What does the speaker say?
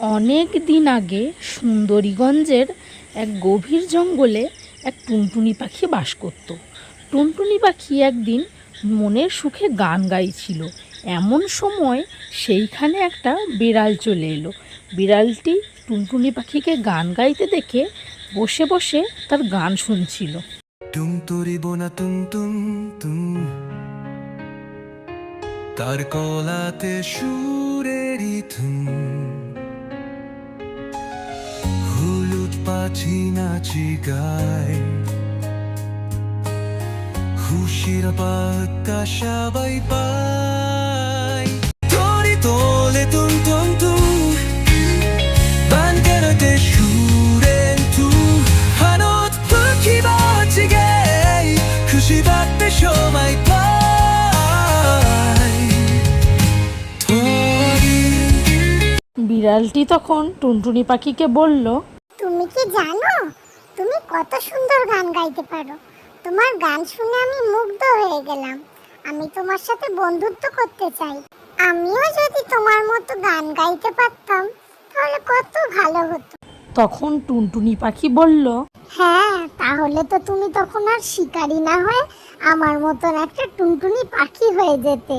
অনেক দিন আগে সুন্দরীগঞ্জের এক গভীর জঙ্গলে এক টুনটুনি পাখি বাস করত। টুনটুনি পাখি একদিন মনের সুখে গান গাইছিল। এমন সময় সেইখানে একটা বিড়াল চলে এলো। বিড়ালটি টুনটুনি পাখিকে গান গাইতে দেখে বসে বসে তার গান শুনছিল। তুরি তুম তুম তুম কলাতে সুরেরই থুম। খুশির সবাই পায়। তোরে তোলে তুম তুম তুম। বান্দারতে সুরেন তু। হানত পাখি বাঁচে খুশি বিড়ালটি তখন টুনটুনি পাখিকে বলল তুমি কি জানো? তুমি কত সুন্দর গান গাইতে পারো। তোমার গান শুনে আমি মুগ্ধ হয়ে গেলাম। আমি তোমার সাথে বন্ধুত্ব করতে চাই। আমিও যদি তোমার মতো গান গাইতে পারতাম তাহলে কত ভালো হতো। তখন টুনটুনি পাখি বলল হ্যাঁ তাহলে তো তুমি তখন আর শিকারি না হয়ে আমার মতন একটা টুনটুনি পাখি হয়ে যেতে।